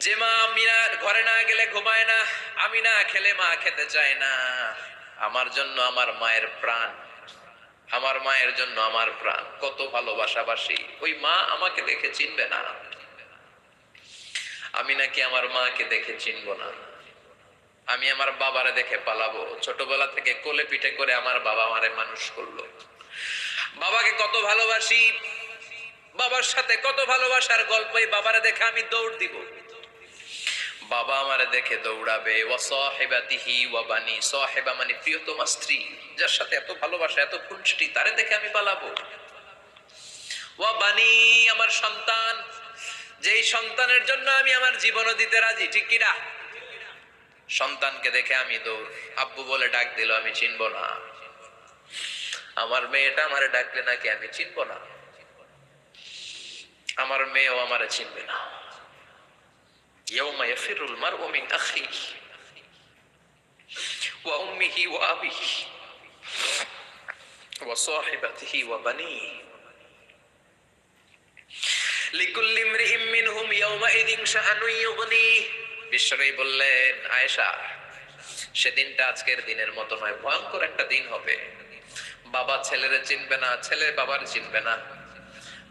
যে মা আমি না ঘরে না গেলে ঘুমায় না, আমি না খেলে মা খেতে চায় না। আমার জন্য আমার মায়ের প্রাণ, আমার মায়ের জন্য আমার প্রাণ। কত ভালোবাসাবাসি। ওই মা আমাকে দেখে চিনবে না। আমি নাকি আমার মাকে দেখে চিনব না। আমি আমার বাবারে দেখে পালাবো। ছোটবেলা থেকে কোলে পিঠে করে আমার বাবা আমারে মানুষ করল। বাবাকে কত ভালোবাসি। বাবার সাথে কত ভালোবাসার গল্প এই বাবারে দেখে আমি দৌড় দিব। বাবা আমারে দেখে দৌড়াবে ও সহেবাতিহি ওয়া বানি সহেবা মানে প্রিয়তমা স্ত্রী, যার সাথে এত ভালোবাসা, এত খুনষ্টি তারে দেখে আমি পালাবো। ওয়া বানি আমার সন্তান, যেই সন্তানের জন্য আমি আমার জীবনও দিতে রাজি, ঠিক কিনা সন্তানকে দেখে আমি দৌড়, আব্বু বলে ডাক দিল, আমি চিনব না। আমার মেয়েটা আমারে ডাকলে নাকি আমি চিনব না? আমার মেয়েও আমারে চিনবে না। يوم يفر المرء من أخيه وأمه وأبيه وصاحبته وبنيه لكل امرئ منهم يومئذ شأن يغنيه বিশ্বরই বললেন আয়েশা সেদিনটা আজকের দিনের মতো নয় ভয়ঙ্কর একটা দিন হবে বাবা ছেলেরে চিনবে না ছেলে বাবার চিনবে না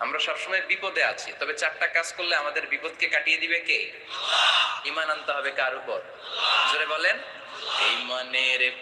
আমরা সবসময় বিপদে আছি, তবে চারটা কাজ করলে আমাদের বিপদকে কাটিয়ে দিবে কে? ইমান আনতে হবে কার উপর? জোরে বলেন, ইমানের